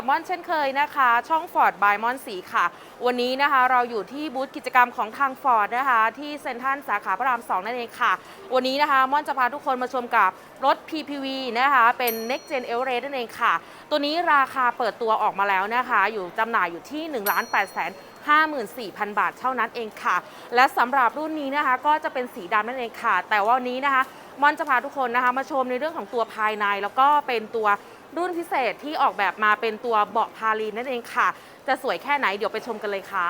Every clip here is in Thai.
กับม่อนเช่นเคยนะคะ ช่อง Ford by ม่อนสีค่ะ วันนี้นะคะเราอยู่ที่บูธกิจกรรมของทาง Ford นะคะที่เซ็นทรัลสาขาพระราม2นั่นเองค่ะ วันนี้นะคะม่อนจะพาทุกคนมาชมกับรถ PPV นะคะเป็น Next Gen e v e r e s t นั่นเองค่ะ ตัวนี้ราคาเปิดตัวออกมาแล้วนะคะ อยู่จำหน่ายอยู่ที่ 1 8 5 54,000 บาทเท่านั้นเองค่ะ และสำหรับรุ่นนี้นะคะก็จะเป็นสีดำนั่นเองค่ะ แต่ว่าวันนี้นะคะมอนจะพาทุกคนนะคะมาชมในเรื่องของตัวภายใน แล้วก็เป็นตัว รุ่นพิเศษที่ออกแบบมาเป็นตัวเบาะพาลีนนั่นเองค่ะ จะสวยแค่ไหนเดี๋ยวไปชมกันเลยค่ะ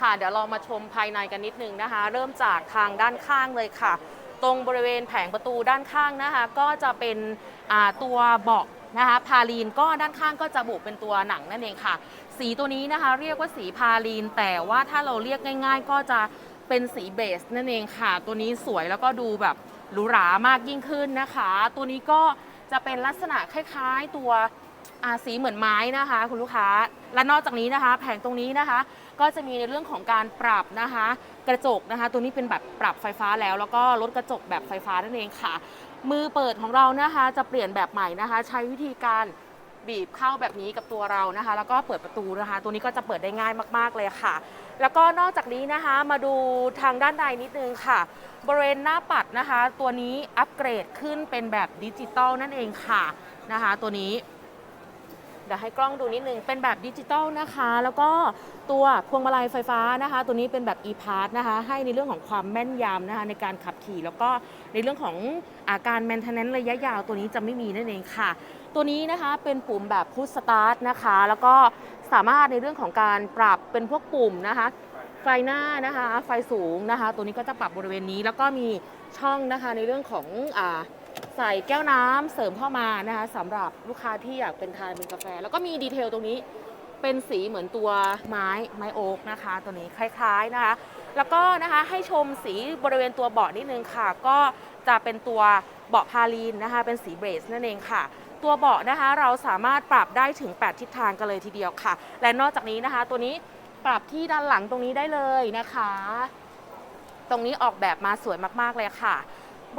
ค่ะเดี๋ยวเรามาชมภายในกันนิดนึงนะคะ เริ่มจากทางด้านข้างเลยค่ะ ตรงบริเวณแผงประตูด้านข้างนะคะ ก็จะเป็นตัวเบาะนะคะพาลีนก็ด้านข้างก็จะบุเป็นตัวหนังนั่นเองค่ะ สีตัวนี้นะคะ เรียกว่าสีพาลีน แต่ว่าถ้าเราเรียกง่าย ๆ ก็จะเป็นสีเบสนั่นเองค่ะ ตัวนี้สวยแล้วก็ดูแบบหรูหรามากยิ่งขึ้นนะคะ ตัวนี้ก็ จะเป็นลักษณะคล้ายๆตัวอาสีเหมือนไม้นะคะ คุณลูกค้า และนอกจากนี้นะคะ แผงตรงนี้นะคะ ก็จะมีในเรื่องของการปรับนะคะ กระจกนะคะ ตัวนี้เป็นแบบปรับไฟฟ้าแล้ว แล้วก็ลดกระจกแบบไฟฟ้านั่นเองค่ะ มือเปิดของเรานะคะ จะเปลี่ยนแบบใหม่นะคะ ใช้วิธีการบีบเข้าแบบนี้กับตัวเรานะคะ แล้วก็เปิดประตูนะคะ ตัวนี้ก็จะเปิดได้ง่ายมาก ๆเลยค่ะ แล้วก็นอกจากนี้นะคะมาดูทางด้านในนิดนึงค่ะ บริเวณหน้าปัดนะคะ ตัวนี้อัปเกรดขึ้นเป็นแบบดิจิตอลนั่นเองค่ะนะคะ ตัวนี้ เดี๋ยวให้กล้องดูนิดนึง เป็นแบบดิจิตอลนะคะ แล้วก็ตัวพวงมาลัยไฟฟ้านะคะ ตัวนี้เป็นแบบ e-pass นะคะ ให้ในเรื่องของความแม่นยำนะคะในการขับขี่ แล้วก็ในเรื่องของอาการ maintenance ระยะยาวตัวนี้จะไม่มีนั่นเองค่ะ ตัวนี้นะคะเป็นปุ่มแบบ push start นะคะ แล้วก็สามารถในเรื่องของการปรับเป็นพวกปุ่มนะคะไฟหน้านะคะ ไฟสูงนะคะ ตัวนี้ก็จะปรับบริเวณนี้ แล้วก็มีช่องนะคะในเรื่องของอ่า ใส่แก้วน้ำเสริมเข้ามานะคะสำหรับลูกค้าที่อยากเป็นทานเป็นกาแฟ แล้วก็มีดีเทลตรงนี้เป็นสีเหมือนตัวไม้ไม้โอ๊กนะคะ ตัวนี้คล้ายๆนะคะ แล้วก็นะคะให้ชมสีบริเวณตัวเบาะนิดนึงค่ะ ก็จะเป็นตัวเบาะพาลีนนะคะ เป็นสีเบรสนั่นเองค่ะ ตัวเบาะนะคะเราสามารถปรับได้ถึง 8 ทิศทางกันเลยทีเดียวค่ะ และนอกจากนี้นะคะ ตัวนี้ปรับที่ด้านหลังตรงนี้ได้เลยนะคะ ตรงนี้ออกแบบมาสวยมากๆเลยค่ะ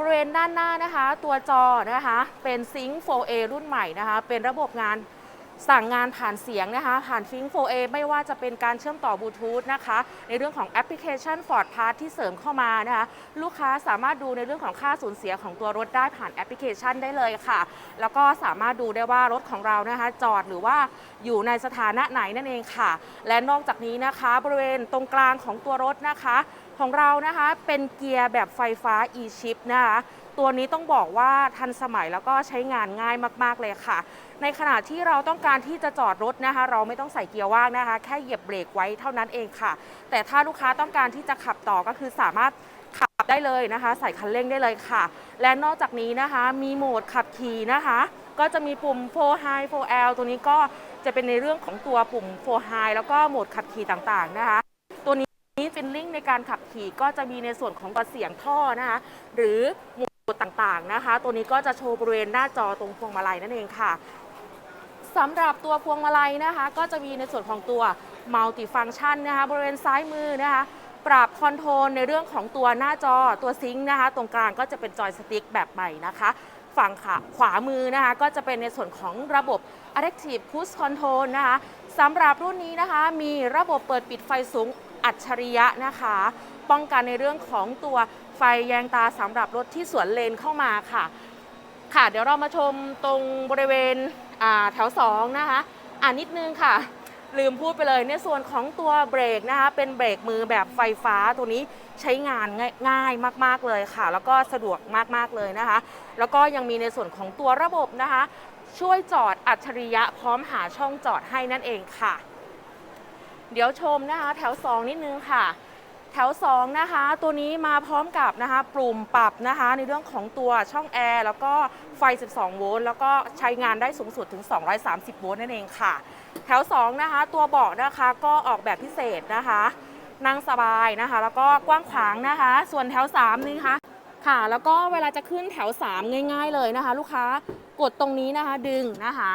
บริเวณด้านหน้านะคะ ตัวจอนะคะ เป็น Sync 4A รุ่นใหม่นะคะ เป็นระบบงานสั่งงานผ่านเสียงนะคะ ผ่าน Sync 4A ไม่ว่าจะเป็นการเชื่อมต่อบลูทูธนะคะ ในเรื่องของแอปพลิเคชัน Ford Pass ที่เสริมเข้ามานะคะ ลูกค้าสามารถดูในเรื่องของค่าสูญเสียของตัวรถได้ผ่านแอปพลิเคชันได้เลยค่ะ แล้วก็สามารถดูได้ว่ารถของเรานะคะ จอดหรือว่าอยู่ในสถานะไหนนั่นเองค่ะ และนอกจากนี้นะคะ บริเวณตรงกลางของตัวรถนะคะ ของเรานะคะเป็นเกียร์แบบไฟฟ้า e-shift นะคะตัวนี้ต้องบอกว่าทันสมัยแล้วก็ใช้งานง่ายมาก ๆ เลยค่ะ ในขณะที่เราต้องการที่จะจอดรถนะคะ เราไม่ต้องใส่เกียร์ว่างนะคะ แค่เหยียบเบรกไว้เท่านั้นเองค่ะ แต่ถ้าลูกค้าต้องการที่จะขับต่อก็คือสามารถขับได้เลยนะคะ ใส่คันเร่งได้เลยค่ะ และนอกจากนี้นะคะมีโหมดขับขี่นะคะ ก็จะมีปุ่ม4 High 4 L ตัวนี้ก็จะเป็นในเรื่องของตัวปุ่ม4 High แล้วก็โหมดขับขี่ต่างๆนะคะ นี้ฟิลลิ่งในการขับขี่ก็จะมีในส่วนของกระเสียงท่อนะคะหรือหมวดต่างๆนะคะ ตัวนี้ก็จะโชว์บริเวณหน้าจอตรงพวงมาลัยนั่นเองค่ะสำหรับตัวพวงมาลัยนะคะ ก็จะมีในส่วนของตัวมัลติฟัง c t ชันนะคะบริเวณซ้ายมือนะคะ ปรับคอนโทรลในเรื่องของตัวหน้าจอตัวซิงค์นะคะ ตรงกลางก็จะเป็นจอยสติ๊กแบบใหม่นะคะ ฝั่งขาขวามือนะคะ ก็จะเป็นในส่วนของระบบ Adaptive Cruise Control นะคะสำหรับรุ่นนี้นะคะ มีระบบเปิดปิดไฟสูงอัจฉริยะนะคะ ป้องกันในเรื่องของตัวไฟแยงตาสำหรับรถที่สวนเลนเข้ามาค่ะ ค่ะเดี๋ยวเรามาชมตรงบริเวณแถว 2 นะคะ อ่านิดนึงค่ะ ลืมพูดไปเลยในส่วนของตัวเบรกนะคะ เป็นเบรกมือแบบไฟฟ้าตัวนี้ใช้งานง่ายง่ายมาก ๆ เลยค่ะ แล้วก็สะดวกมาก ๆ เลยนะคะ แล้วก็ยังมีในส่วนของตัวระบบนะคะ ช่วยจอดอัจฉริยะพร้อมหาช่องจอดให้นั่นเองค่ะ เดี๋ยวชมนะคะ แถว 2 นิดนึงค่ะ แถว 2 นะคะ ตัวนี้มาพร้อมกับนะคะปุ่มปรับนะคะ ในเรื่องของตัวช่องแอร์ แล้วก็ไฟ 12 โวลต์แล้วก็ใช้งานได้สูงสุดถึง 230 โวลต์นั่นเองค่ะ แถว 2 นะคะ ตัวเบาะนะคะก็ออกแบบพิเศษนะคะนั่งสบายนะคะ แล้วก็กว้างขวางนะคะ ส่วนแถว 3 นี่คะค่ะ แล้วก็เวลาจะขึ้นแถว 3 ง่าย ๆ เลยนะคะ ลูกค้ากดตรงนี้นะคะดึงนะคะ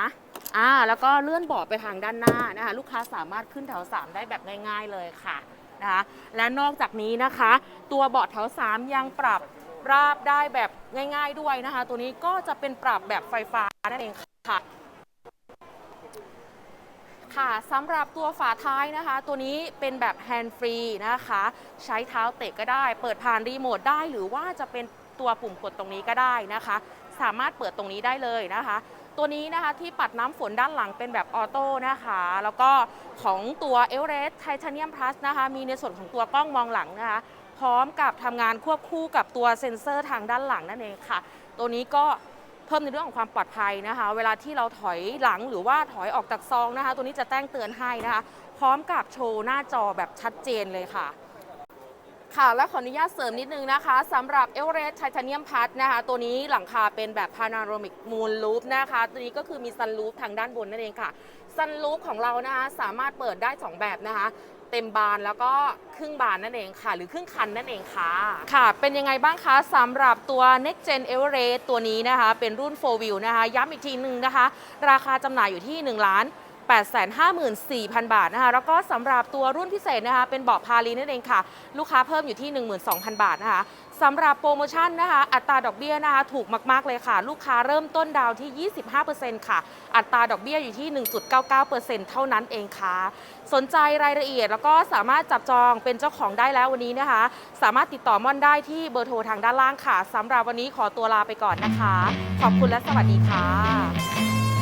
อ่าแล้วก็เลื่อนเบาะไปทางด้านหน้านะคะ ลูกค้าสามารถขึ้นแถว 3 ได้แบบง่ายๆเลยค่ะนะคะและนอกจากนี้นะคะ ตัวเบาะแถว 3 ยังปรับราบได้แบบง่าย ๆด้วยนะคะ ตัวนี้ก็จะเป็นปรับแบบไฟฟ้านั่นเองค่ะค่ะสำหรับตัวฝาท้ายนะคะ ตัวนี้เป็นแบบแฮนด์ฟรีนะคะ ใช้เท้าเตะก็ได้ เปิดผ่านรีโมทได้ หรือว่าจะเป็นตัวปุ่มกดตรงนี้ก็ได้นะคะ สามารถเปิดตรงนี้ได้เลยนะคะ ตัวนี้นะคะที่ปัดน้ำฝนด้านหลังเป็นแบบออโต้นะคะ แล้วก็ของตัวเอ r เรสไทเทเนียมพลัสนะคะมีในส่วนของตัวกล้องมองหลังนะคะ พร้อมกับทำงานควบคู่กับตัวเซ็นเซอร์ทางด้านหลังนั่นเองค่ะ ตัวนี้ก็เพิ่มในเรื่องของความปลอดภัยนะคะ เวลาที่เราถอยหลังหรือว่าถอยออกจากซองนะคะ ตัวนี้จะแจ้งเตือนให้นะคะ พร้อมกับโชว์หน้าจอแบบชัดเจนเลยค่ะ ค่ะ และขออนุญาตเสริมนิดนึงนะคะสำหรับ e v e r e s t Titanium Plus นะคะ ตัวนี้หลังคาเป็นแบบ Panoramic Moon Roof นะคะ ตัวนี้ก็คือมี Sun Roof ทางด้านบนนั่นเองค่ะ Sun Roof ของเรานะคะสามารถเปิดได้ 2 แบบนะคะเต็มบานแล้วก็ครึ่งบานนั่นเองค่ะ หรือครึ่งคันนั่นเองค่ะ ค่ะ เป็นยังไงบ้างคะสำหรับตัว Next Gen e v e r e s t ตัวนี้นะคะ เป็นรุ่น 4 Wheel นะคะ ย้ำอีกทีหนึ่งนะคะ ราคาจำหน่ายอยู่ที่ 1 ล้าน 854,000 บาทนะคะ แล้วก็สำหรับตัวรุ่นพิเศษนะคะ เป็นเบาะพาลีนั่นเองค่ะ ลูกค้าเพิ่มอยู่ที่ 12,000 บาทนะคะสำหรับโปรโมชั่นนะคะ อัตราดอกเบี้ยนะคะ ถูกมาก ๆ เลยค่ะ ลูกค้าเริ่มต้นดาวที่ 25%ค่ะ อัตราดอกเบี้ยอยู่ที่ 1.99%เท่านั้นเองค่ะ สนใจรายละเอียดแล้วก็สามารถจับจองเป็นเจ้าของได้แล้ววันนี้นะคะ สามารถติดต่อม่อนได้ที่เบอร์โทรทางด้านล่างค่ะสำหรับวันนี้ขอตัวลาไปก่อนนะคะ ขอบคุณและสวัสดีค่ะ